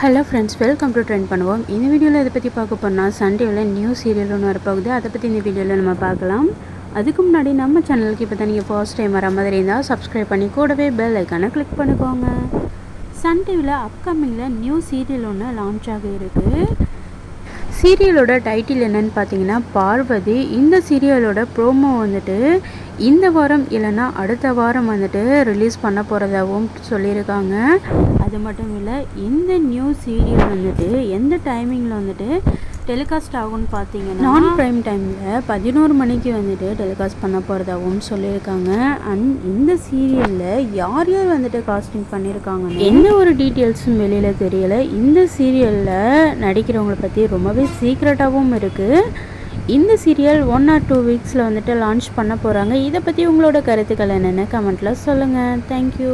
Hello friends welcome to trend பண்ணுவோம் இந்த வீடியோவில் இதை பற்றி பார்க்க போனால் சண்டேவில் நியூ சீரியல் ஒன்று வரப்போகுது. அதை பற்றி இந்த வீடியோவில் நம்ம பார்க்கலாம். அதுக்கு முன்னாடி நம்ம சேனலுக்கு இப்போ தான் நீங்கள் ஃபர்ஸ்ட் டைம் வர மாதிரி இருந்தால் சப்ஸ்கிரைப் பண்ணி கூடவே பெல் ஐக்கானை கிளிக் பண்ணிக்கோங்க. சன் டிவியில் அப்கமிங்கில் நியூ சீரியல் ஒன்று லான்ச் ஆக இருக்குது சீரியலோட டைட்டில் என்னன்னு பார்த்தீங்கன்னா பார்வதி. இந்த சீரியலோட ப்ரோமோ வந்துட்டு இந்த வாரம் இல்லைன்னா அடுத்த வாரம் வந்துட்டு ரிலீஸ் பண்ண போகிறதாகவும் சொல்லியிருக்காங்க. அது மட்டும் இல்லை இந்த நியூ சீரியல் வந்துட்டு எந்த டைமிங்கில் வந்துட்டு டெலிகாஸ்ட் ஆகும்னு பார்த்தீங்கன்னா நான் ப்ரைம் டைமில் பதினோரு மணிக்கு வந்துட்டு டெலிகாஸ்ட் பண்ண போகிறதாகவும் சொல்லியிருக்காங்க. அண்ட் இந்த சீரியலில் யார் யார் வந்துட்டு காஸ்டிங் பண்ணியிருக்காங்க எந்த ஒரு டீட்டெயில்ஸும் வெளியில் தெரியலை. இந்த சீரியலில் நடிக்கிறவங்கள பற்றி ரொம்பவே சீக்ரெட்டாகவும் இருக்குது இந்த சீரியல் ஒன் ஆர் டூ வீக்ஸில் வந்துட்டு லான்ச் பண்ண போகிறாங்க இதை பற்றி உங்களோட கருத்துக்கள் என்னென்ன கமெண்ட்டில் சொல்லுங்கள் தேங்க்யூ